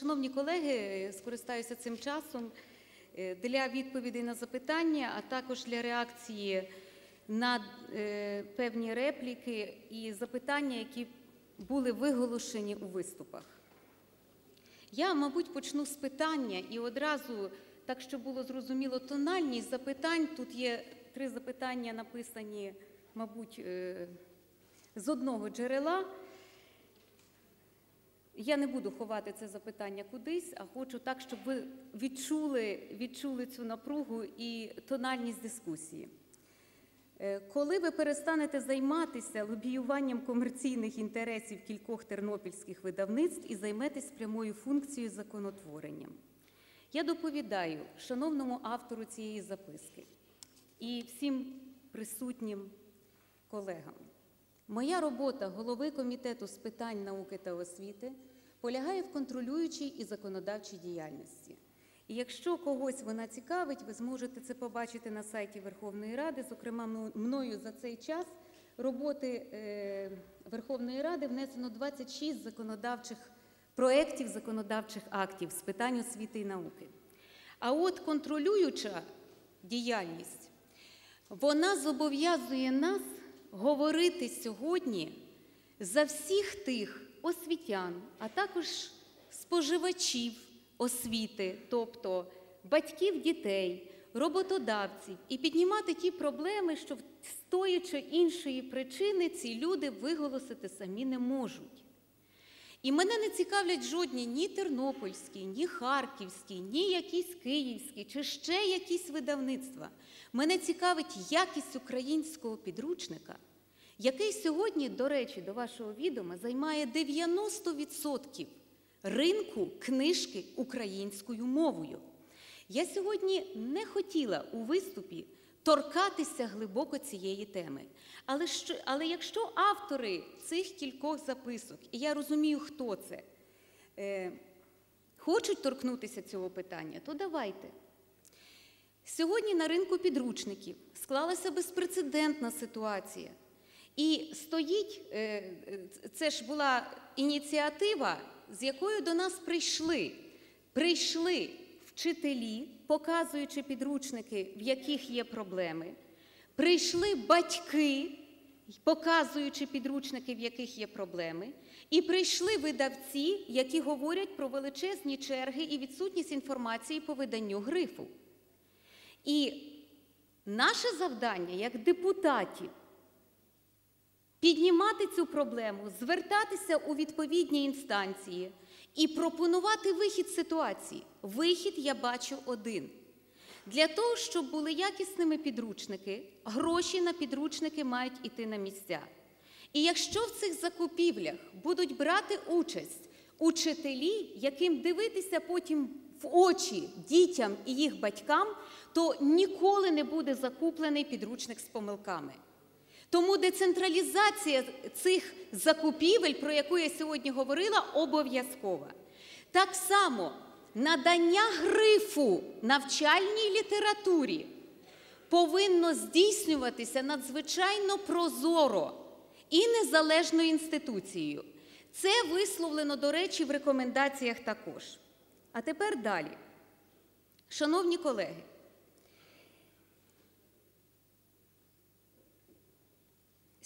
Шановні колеги, скористаюся цим часом е, для відповідей на запитання, а також для реакції на е, певні репліки і запитання, які були виголошені у виступах. Я, мабуть, почну з питання і одразу, так щоб було зрозуміло тональність запитань. Тут є три запитання, написані, мабуть, е, з одного джерела. Я не буду ховати це запитання кудись, а хочу так, щоб ви відчули, відчули цю напругу і тональність дискусії. Е, Коли ви перестанете займатися лобіюванням комерційних інтересів кількох тернопільських видавництв і займетесь прямою функцією законотворенням? Я доповідаю шановному автору цієї записки і всім присутнім колегам. Моя робота голови комітету з питань науки та освіти полягає в контролюючій і законодавчій діяльності. І якщо когось вона цікавить, ви зможете це побачити на сайті Верховної Ради. Зокрема, мною за цей час роботи е, Верховної Ради внесено 26 законодавчих проєктів законодавчих актів з питань освіти і науки. А от контролююча діяльність вона зобов'язує нас говорити сьогодні за всіх тих освітян, а також споживачів освіти, тобто батьків дітей, роботодавців, і піднімати ті проблеми, що з тої чи іншої причини ці люди виголосити самі не можуть. І мене не цікавлять жодні ні тернопільські, ні харківські, ні якісь київські, чи ще якісь видавництва. Мене цікавить якість українського підручника, який сьогодні, до речі, до вашого відома, займає 90% ринку книжки українською мовою. Я сьогодні не хотіла у виступі торкатися глибоко цієї теми. Але, що, але якщо автори цих кількох записок, і я розумію, хто це, е, хочуть торкнутися цього питання, то давайте. Сьогодні на ринку підручників склалася безпрецедентна ситуація. І стоїть, е, це ж була ініціатива, з якою до нас прийшли. Прийшли вчителі, показуючи підручники, в яких є проблеми. Прийшли батьки, показуючи підручники, в яких є проблеми. І прийшли видавці, які говорять про величезні черги і відсутність інформації по виданню грифу. І наше завдання як депутатів піднімати цю проблему, звертатися у відповідні інстанції і пропонувати вихід ситуації. Вихід я бачу один. Для того, щоб були якісними підручники, гроші на підручники мають іти на місця. І якщо в цих закупівлях будуть брати участь учителі, яким дивитися потім в очі дітям і їх батькам, то ніколи не буде закуплений підручник з помилками. Тому децентралізація цих закупівель, про яку я сьогодні говорила, обов'язкова. Так само надання грифу навчальній літературі повинно здійснюватися надзвичайно прозоро і незалежною інституцією. Це висловлено, до речі, в рекомендаціях також. А тепер далі. Шановні колеги,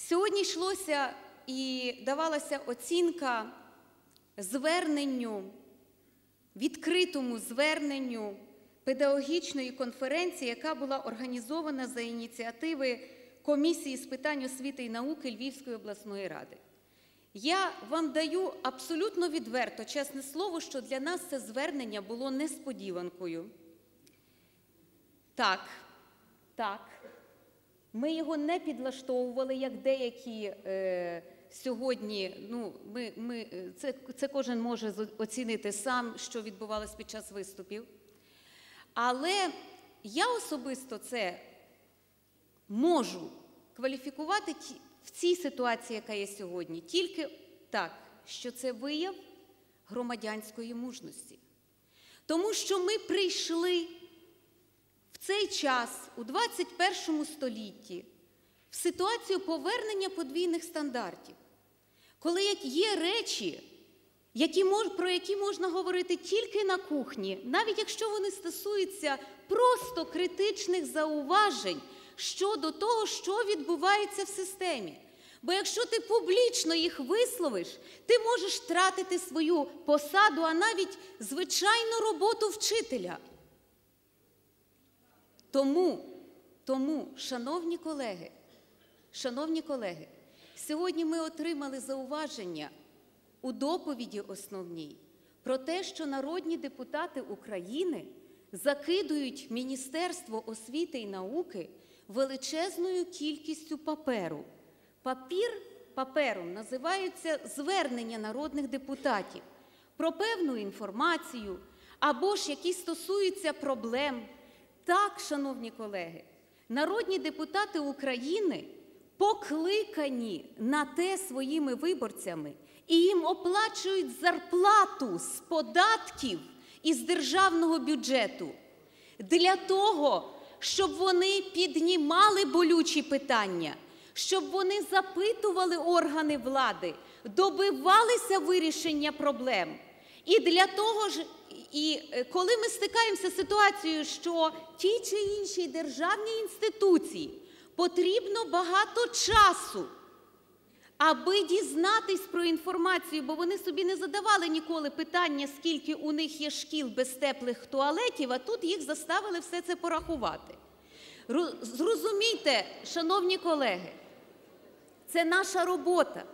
Сьогодні йшлося і давалася оцінка зверненню, відкритому зверненню педагогічної конференції, яка була організована за ініціативи Комісії з питань освіти і науки Львівської обласної ради. Я вам даю абсолютно відверто, чесне слово, що для нас це звернення було несподіванкою. Так, так. Ми його не підлаштовували, як деякі е, сьогодні. Ну, ми, ми, е, це, це кожен може оцінити сам, що відбувалося під час виступів. Але я особисто це можу кваліфікувати в цій ситуації, яка є сьогодні, тільки так, що це вияв громадянської мужності. Тому що ми прийшли цей час, у 21 столітті, в ситуацію повернення подвійних стандартів, коли є речі, які про які можна говорити тільки на кухні, навіть якщо вони стосуються просто критичних зауважень щодо того, що відбувається в системі. Бо якщо ти публічно їх висловиш, ти можеш втратити свою посаду, а навіть звичайну роботу вчителя. Тому, тому, шановні колеги, шановні колеги, сьогодні ми отримали зауваження у доповіді основній про те, що народні депутати України закидують Міністерство освіти і науки величезною кількістю паперу. Папір папером називаються звернення народних депутатів про певну інформацію або ж які стосуються проблем. Так, шановні колеги, народні депутати України покликані на те своїми виборцями і їм оплачують зарплату з податків із державного бюджету для того, щоб вони піднімали болючі питання, щоб вони запитували органи влади, добивалися вирішення проблем. І для того ж, і е, коли ми стикаємося з ситуацією, що тій чи іншій державній інституції потрібно багато часу, аби дізнатись про інформацію, бо вони собі не задавали ніколи питання, скільки у них є шкіл без теплих туалетів, а тут їх заставили все це порахувати. Зрозумійте, шановні колеги, це наша робота.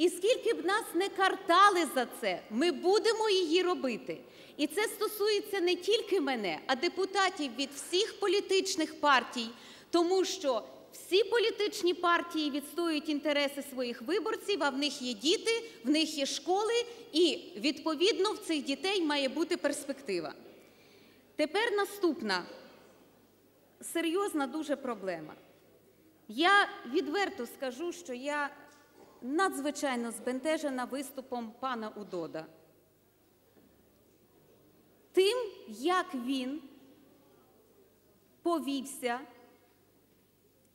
І скільки б нас не картали за це, ми будемо її робити. І це стосується не тільки мене, а депутатів від всіх політичних партій, тому що всі політичні партії відстоюють інтереси своїх виборців, а в них є діти, в них є школи, і відповідно в цих дітей має бути перспектива. Тепер наступна серйозна дуже проблема. Я відверто скажу, що я надзвичайно збентежена виступом пана Удода. Тим, як він повівся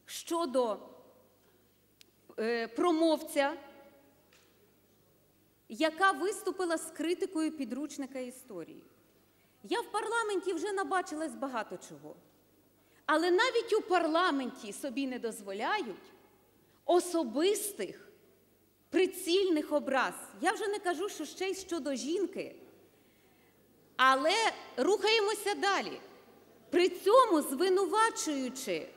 щодо е, промовця, яка виступила з критикою підручника історії. Я в парламенті вже набачилась багато чого. Але навіть у парламенті собі не дозволяють особистих прицільних образ. Я вже не кажу, що ще й щодо жінки. Але рухаємося далі. При цьому звинувачуючи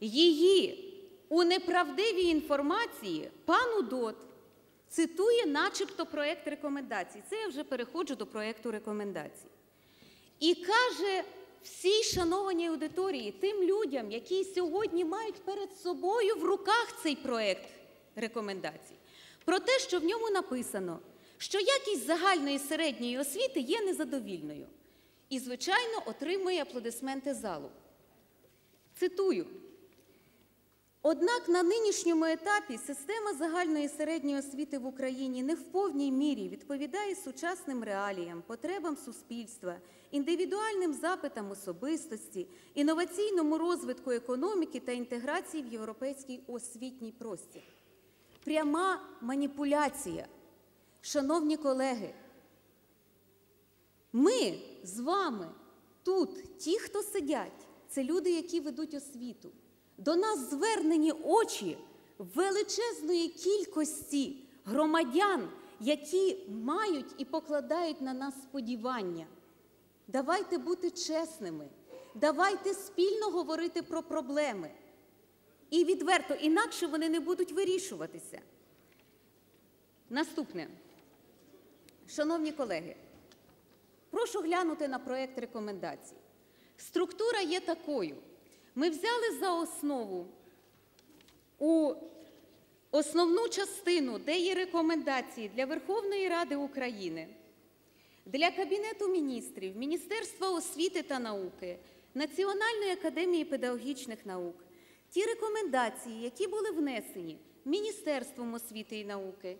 її у неправдивій інформації, пан Удот цитує начебто проєкт рекомендацій. Це я вже переходжу до проєкту рекомендацій. І каже всій шанованій аудиторії, тим людям, які сьогодні мають перед собою в руках цей проєкт рекомендацій, про те, що в ньому написано, що якість загальної середньої освіти є незадовільною. І, звичайно, отримує аплодисменти залу. Цитую. Однак на нинішньому етапі система загальної середньої освіти в Україні не в повній мірі відповідає сучасним реаліям, потребам суспільства, індивідуальним запитам особистості, інноваційному розвитку економіки та інтеграції в європейський освітній простір. Пряма маніпуляція. Шановні колеги, ми з вами тут, ті, хто сидять, це люди, які ведуть освіту. До нас звернені очі величезної кількості громадян, які мають і покладають на нас сподівання. Давайте бути чесними, давайте спільно говорити про проблеми. І відверто, інакше вони не будуть вирішуватися. Наступне. Шановні колеги, прошу глянути на проєкт рекомендацій. Структура є такою. Ми взяли за основу у основну частину, де є рекомендації для Верховної Ради України, для Кабінету міністрів, Міністерства освіти та науки, Національної академії педагогічних наук, ті рекомендації, які були внесені Міністерством освіти і науки,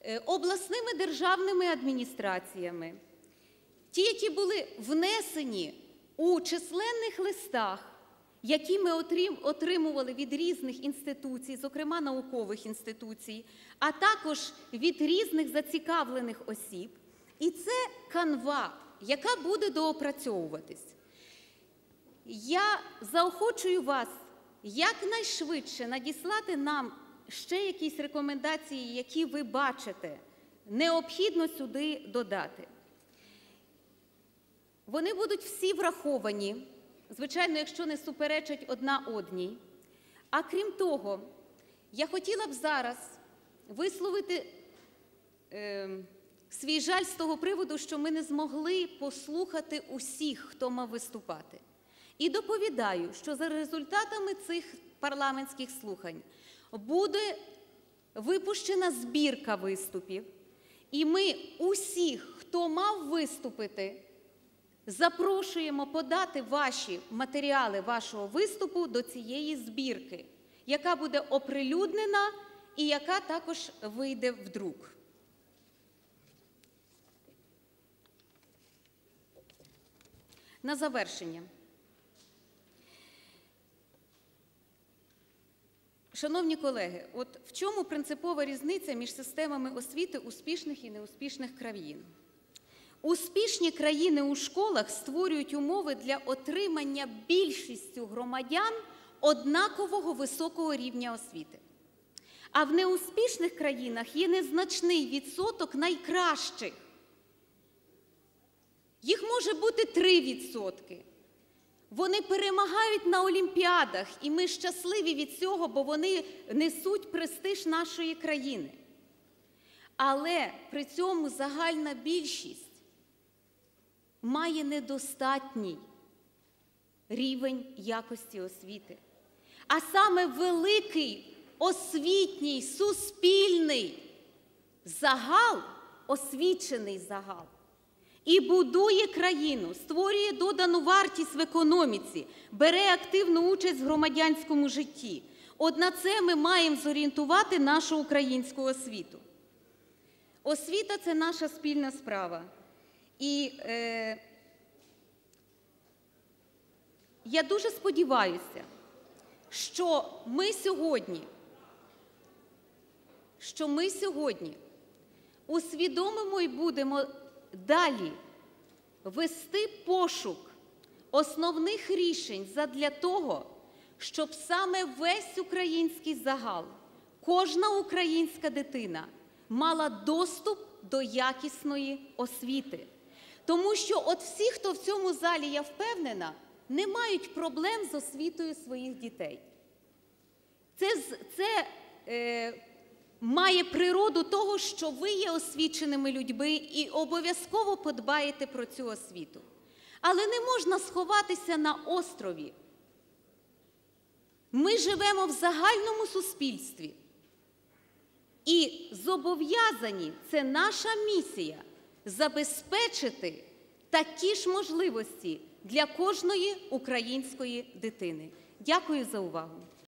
е, обласними державними адміністраціями, ті, які були внесені у численних листах які ми отримували від різних інституцій, зокрема наукових інституцій, а також від різних зацікавлених осіб. І це канва, яка буде доопрацьовуватись. Я заохочую вас якнайшвидше надіслати нам ще якісь рекомендації, які ви бачите, необхідно сюди додати. Вони будуть всі враховані, звичайно, якщо не суперечать одна одній. А крім того, я хотіла б зараз висловити е, свій жаль з того приводу, що ми не змогли послухати усіх, хто мав виступати. І доповідаю, що за результатами цих парламентських слухань буде випущена збірка виступів, і ми усіх, хто мав виступити, запрошуємо подати ваші матеріали вашого виступу до цієї збірки, яка буде оприлюднена і яка також вийде в друк. На завершення. Шановні колеги, от в чому принципова різниця між системами освіти успішних і неуспішних країн? Успішні країни у школах створюють умови для отримання більшістю громадян однакового високого рівня освіти. А в неуспішних країнах є незначний відсоток найкращих. Їх може бути 3%. Вони перемагають на олімпіадах, і ми щасливі від цього, бо вони несуть престиж нашої країни. Але при цьому загальна більшість має недостатній рівень якості освіти. А саме великий освітній суспільний загал, освічений загал, і будує країну, створює додану вартість в економіці, бере активну участь в громадянському житті. От на це ми маємо зорієнтувати нашу українську освіту. Освіта це наша спільна справа. І е, я дуже сподіваюся, що ми сьогодні, що ми сьогодні усвідомимо і будемо далі вести пошук основних рішень задля того, щоб саме весь український загал, кожна українська дитина мала доступ до якісної освіти. Тому що от всі, хто в цьому залі, я впевнена, не мають проблем з освітою своїх дітей. Це, це е, має природу того, що ви є освіченими людьми і обов'язково подбаєте про цю освіту. Але не можна сховатися на острові. Ми живемо в загальному суспільстві. І зобов'язані це наша місія забезпечити такі ж можливості для кожної української дитини. Дякую за увагу.